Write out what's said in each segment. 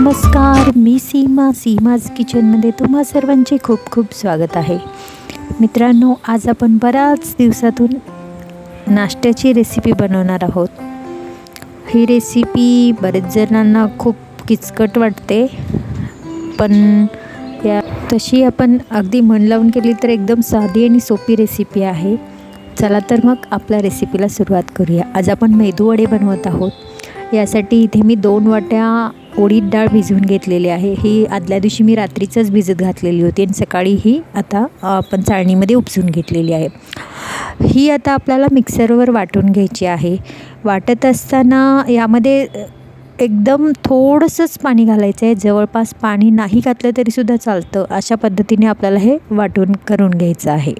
नमस्कार मी सीमा सीमाज किचनमध्ये तुम्हा सर्वांचे खूप खूप स्वागत आहे. मित्रांनो आज आपण बऱ्याच दिवसातून नाश्त्याची रेसिपी बनवणार आहोत. ही रेसिपी बरेच जणांना खूप किचकट वाटते पण या तशी आपण अगदी मन लावून केली तर एकदम साधी आणि सोपी रेसिपी आहे. चला तर मग आपल्या रेसिपीला सुरुवात करूया. आज आपण मेदूवडे बनवत आहोत. यासाठी इथे मी दोन वाट्या उडीद डाळ भिजवून घेतलेली आहे. ही आदल्या दिवशी मी रात्रीचंच भिजत घातलेली होती आणि सकाळी ही आता आपण चाळणीमध्ये उपसून घेतलेली आहे. ही आता आपल्याला मिक्सरवर वाटून घ्यायची आहे. वाटत असताना यामध्ये एकदम थोडंसंच पाणी घालायचं आहे. जवळपास पाणी नाही घातलं तरीसुद्धा चालतं. अशा पद्धतीने आपल्याला हे वाटून करून घ्यायचं आहे.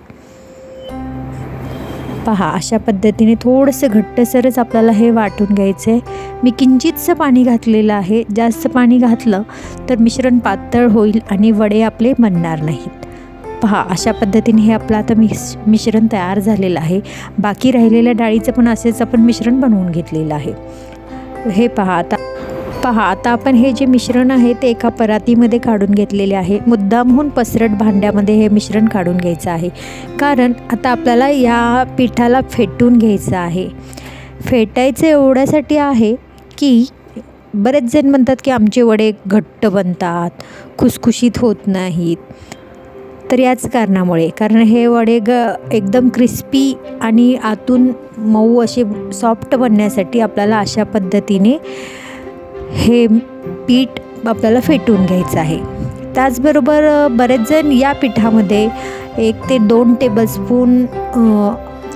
पहा अशा पद्धतीने थोडंसं घट्टसरच आपल्याला हे वाटून घ्यायचं आहे मी किंचितचं पाणी घातलेलं आहे. जास्त पाणी घातलं तर मिश्रण पातळ होईल आणि वडे आपले बनणार नाहीत. पहा अशा पद्धतीने हे आपलं आता मिस मिश्रण तयार झालेलं आहे. बाकी राहिलेल्या डाळीचं पण असेच आपण मिश्रण बनवून घेतलेलं आहे. हे पहा आता पहा आता आपण हे जे मिश्रण आहे ते एका परातीमध्ये काढून घेतलेले आहे. मुद्दामहून पसरट भांड्यामध्ये हे मिश्रण काढून घ्यायचं आहे. कारण आता आपल्याला या पिठाला फेटून घ्यायचं आहे. फेटायचं एवढ्यासाठी आहे की बरेच जण म्हणतात की आमचे वडे घट्ट बनतात खुसखुशीत होत नाहीत. तर याच कारणामुळे कारण हे वडे ग एकदम क्रिस्पी आणि आतून मऊ असे सॉफ्ट बनण्यासाठी आपल्याला अशा पद्धतीने हे पीठ आपल्याला फेटून घ्यायचं आहे. त्याचबरोबर बरेचजण या पिठामध्ये एक ते दोन टेबलस्पून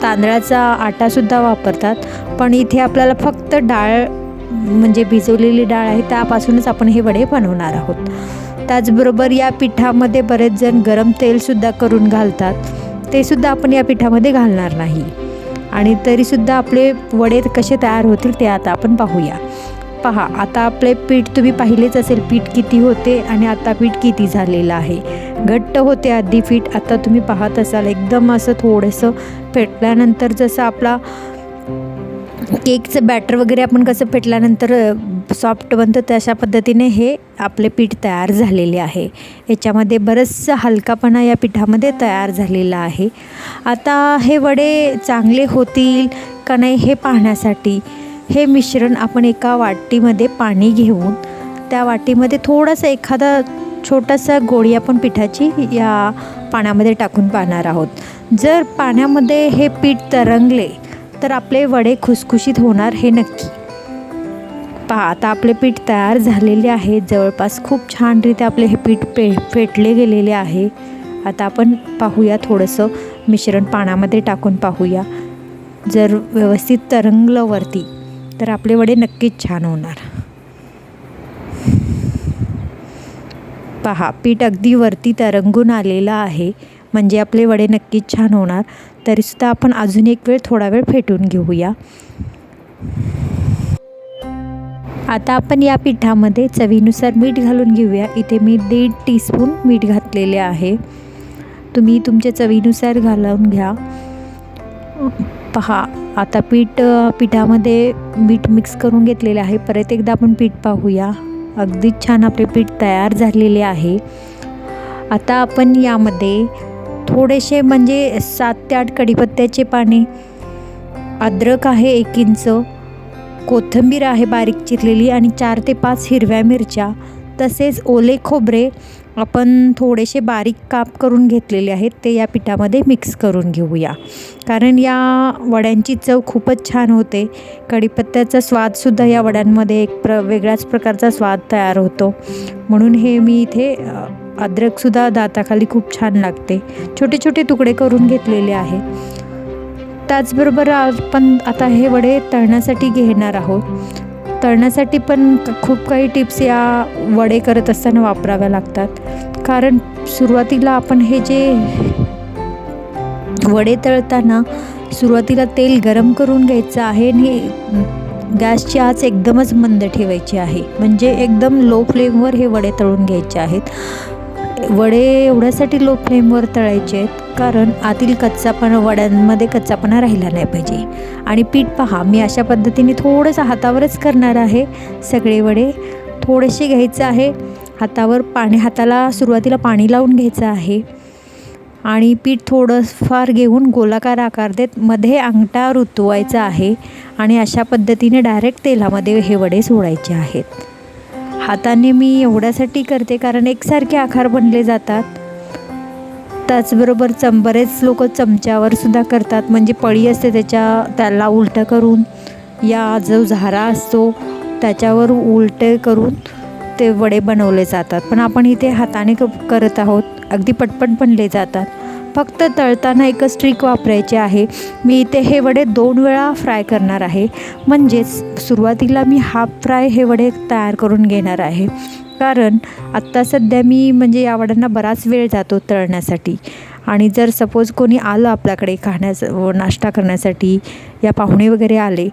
तांदळाचा आटासुद्धा वापरतात. पण इथे आपल्याला फक्त डाळ म्हणजे भिजवलेली डाळ आहे त्यापासूनच आपण हे वडे बनवणार आहोत. त्याचबरोबर या पिठामध्ये बरेच जण गरम तेलसुद्धा करून घालतात. ते सुद्धा आपण या पिठामध्ये घालणार नाही. आणि तरीसुद्धा आपले वडे कसे तयार होतील ते आता आपण पाहूया. पहा आता आपले पीठ तुम्ही पाहिलेच असेल पीठ किती होते आणि आता पीठ किती झालेलं आहे. घट्ट होते आधी पीठ आता तुम्ही पाहत असाल एकदम असं थोडंसं फेटल्यानंतर जसं आपला केकचं बॅटर वगैरे आपण कसं फेटल्यानंतर सॉफ्ट बनतं तशा पद्धतीने हे आपले पीठ तयार झालेले आहे. याच्यामध्ये बरंचसं हलकापणा या पिठामध्ये तयार झालेला आहे. आता हे वडे चांगले होतील का नाही हे पाहण्यासाठी हे मिश्रण आपण एका वाटीमध्ये पाणी घेऊन त्या वाटीमध्ये थोडंसं एखादा छोटासा गोळी आपण पिठाची या पाण्यामध्ये टाकून पाहणार आहोत. जर पाण्यामध्ये हे पीठ तरंगले तर आपले वडे खुसखुशीत होणार हे नक्की. पहा आता आपले पीठ तयार झालेले आहे. जवळपास खूप छानरीत्या आपले हे पीठ पे फेटले गेलेले आहे. आता आपण पाहूया थोडंसं मिश्रण पाण्यामध्ये टाकून पाहूया. जर व्यवस्थित तरंगलं वरती तर आपले वडे नक्कीच छान होणार. पहा पीठ अगदी वरती तरंगून आलेलं आहे. म्हणजे आपले वडे नक्कीच छान होणार. तरीसुद्धा आपण अजून एक वेळ थोडा वेळ फेटून घेऊया. आता आपण या पिठामध्ये चवीनुसार मीठ घालून घेऊया. इथे मी दीड टीस्पून मीठ घातलेले आहे. तुम्ही तुमच्या चवीनुसार घालून घ्या. पहा आता पीठ पिठामध्ये मीठ मिक्स करून घेतलेले आहे. परत एकदा आपण पीठ पाहूया. अगदीच छान आपले पीठ तयार झालेले आहे. आता आपण यामध्ये थोडेसे म्हणजे सात ते आठ कढीपत्त्याचे पाने अद्रक आहे एक इंच कोथिंबीर आहे बारीक चिरलेली आणि चार ते पाच हिरव्या मिरच्या. तसेच ओले खोबरे आपण थोडेसे बारीक काप करून घेतलेले आहेत ते या पिठामध्ये मिक्स करून घेऊया. कारण या वड्यांची चव खूपच छान होते. कढीपत्त्याचा स्वादसुद्धा या वड्यांमध्ये एक प्र वेगळ्याच प्रकारचा स्वाद तयार होतो. म्हणून हे मी इथे अद्रकसुद्धा दाताखाली खूप छान लागते. छोटे छोटे तुकडे करून घेतलेले आहे. त्याचबरोबर आपण आता हे वडे तळण्यासाठी घेणार आहोत. तळण्यासाठी पण खूप काही टिप्स या वडे करत असताना वापराव्या लागतात. कारण सुरुवातीला आपण हे जे वडे तळताना सुरुवातीला तेल गरम करून घ्यायचं आहे आणि गॅसची आच एकदमच मंद ठेवायची आहे. म्हणजे एकदम लो फ्लेमवर हे वडे तळून घ्यायचे आहेत. वडे एवढ्यासाठी लो फ्लेमवर तळायचे आहेत कारण आतील कच्चापणा वड्यांमध्ये कच्चापणा राहिला नाही पाहिजे. आणि पीठ पहा मी अशा पद्धतीने थोडंसं हातावरच करणार आहे. सगळे वडे थोडेसे घ्यायचं आहे. हातावर पाणी हाताला सुरुवातीला पाणी लावून घ्यायचं आहे. आणि पीठ थोडंफार घेऊन गोलाकार आकार देत मध्ये अंगठा रुतवायचा आहे. आणि अशा पद्धतीने डायरेक्ट तेलामध्ये हे वडे सोडायचे आहेत. हाताने मी एवढ्यासाठी करते कारण एकसारखे आकार बनले जातात. त्याचबरोबर चम बरेच लोक चमच्यावर सुद्धा करतात. म्हणजे पळी असते त्याच्या त्याला उलटं करून या जो झारा असतो त्याच्यावर उलटे करून ते वडे बनवले जातात. पण आपण इथे हाताने क करत आहोत. अगदी पटपट बनले जातात. फक्त तळताना एकच ट्रिक वापरायची आहे. मी इथे हे वडे दोन वेळा फ्राय करणार आहे. म्हणजेच सुरुवातीला मी हाफ फ्राय हे वडे तयार करून घेणार आहे. कारण आत्ता सध्या मी म्हणजे या वड्यांना बराच वेळ जातो तळण्यासाठी. आणि जर सपोज कोणी आलं आपल्याकडे खाण्यास नाश्ता करण्यासाठी या पाहुणे वगैरे आले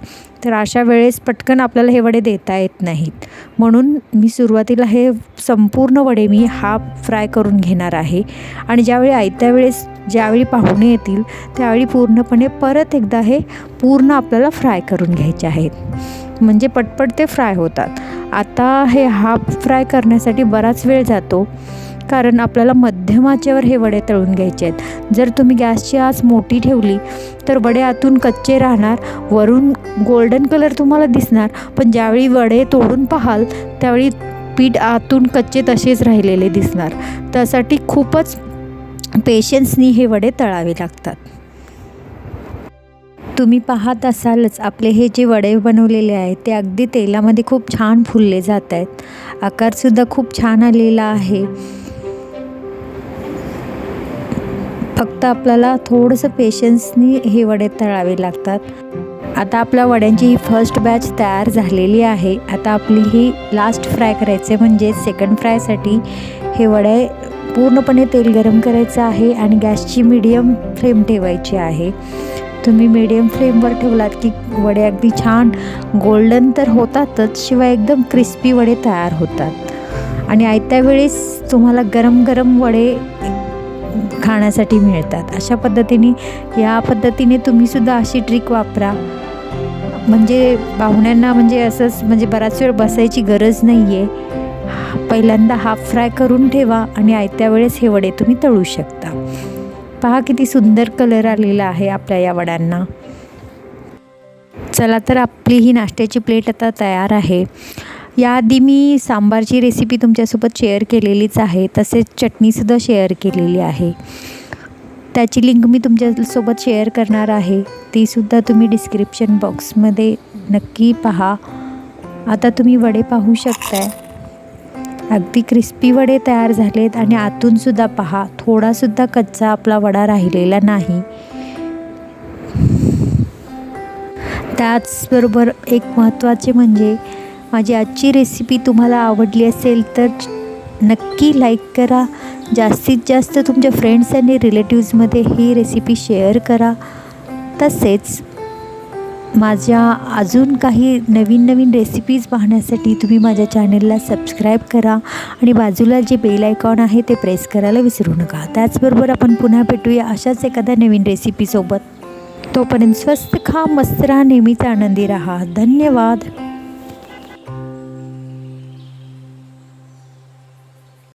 तर अशा वेळेस पटकन आपल्याला हे वडे देता येत नाहीत. म्हणून मी सुरुवातीला हे संपूर्ण वडे मी हाफ फ्राय करून घेणार आहे. आणि ज्यावेळी आयत्या वेळेस ज्यावेळी पाहुणे येतील त्यावेळी पूर्णपणे परत एकदा हे पूर्ण आपल्याला फ्राय करून घ्यायचे आहेत. म्हणजे पटपट ते फ्राय होतात. आता हे हाफ फ्राय करण्यासाठी बराच वेळ जातो. कारण आपल्याला मध्यमाचेवर हे वडे तळून घ्यायचे आहेत. जर तुम्ही गॅसची आच मोठी ठेवली तर वडे आतून कच्चे राहणार. वरून गोल्डन कलर तुम्हाला दिसणार. पण ज्यावेळी वडे तोडून पाहाल त्यावेळी पीठ आतून कच्चे तसेच राहिलेले दिसणार. त्यासाठी खूपच पेशन्सनी हे वडे तळावे लागतात. तुम्ही पाहत असालच आपले हे जे वडे बनवलेले आहेत ते अगदी तेलामध्ये खूप छान फुलले जात आहेत. आकारसुद्धा खूप छान आलेला आहे. फक्त आपल्याला थोडंसं पेशन्सनी हे वडे तळावे लागतात. आता आपल्या वड्यांची ही फर्स्ट बॅच तयार झालेली आहे. आता आपली ही लास्ट फ्राय करायचे म्हणजे सेकंड फ्रायसाठी हे वडे पूर्णपणे तेल गरम करायचं आहे आणि गॅसची मीडियम फ्लेम ठेवायची आहे. तुम्ही मीडियम फ्लेमवर ठेवलात की वडे अगदी छान गोल्डन तर होतातच शिवाय एकदम क्रिस्पी वडे तयार होतात. आणि आयत्या वेळेस तुम्हाला गरम गरम वडे खाण्यासाठी मिळतात. अशा पद्धतीने या पद्धतीने तुम्हीसुद्धा अशी ट्रिक वापरा. म्हणजे पाहुण्यांना म्हणजे असंच म्हणजे बराच वेळ बसायची गरज नाही आहे पहिल्यांदा हाफ फ्राय करून ठेवा आणि आयत्या वेळेस हे वडे तुम्ही तळू शकता. पहा किती सुंदर कलर आलेला आहे आपल्या या वड्यांना. चला तर आपली ही नाश्त्याची प्लेट आता तयार आहे. याआधी मी सांबारची रेसिपी तुमच्यासोबत शेअर केलेलीच आहे. तसेच चटणीसुद्धा शेअर केलेली आहे. त्याची लिंक मी तुमच्यासोबत शेअर करणार आहे. तीसुद्धा तुम्ही डिस्क्रिप्शन बॉक्समध्ये नक्की पहा. आता तुम्ही वडे पाहू शकताय. अगदी क्रिस्पी वडे तयार झालेत आणि आतूनसुद्धा पहा. थोडासुद्धा कच्चा आपला वडा राहिलेला नाही. त्याचबरोबर एक महत्त्वाचे म्हणजे माझी आजची रेसिपी तुम्हाला आवडली असेल तर नक्की लाईक करा. जास्तीत जास्त तुमच्या फ्रेंड्स आणि रिलेटिव्समध्ये ही रेसिपी शेअर करा. तसेच माझ्या अजून काही नवीन नवीन रेसिपीज पाहण्यासाठी तुम्ही माझ्या चॅनलला सबस्क्राईब करा आणि बाजूला जे बेल आयकॉन आहे ते प्रेस करायला विसरू नका. त्याचबरोबर आपण पुन्हा भेटूया अशाच एखाद्या नवीन रेसिपीसोबत तोपर्यंत स्वस्त खा मस्त राहा नेहमीच आनंदी राहा. धन्यवाद.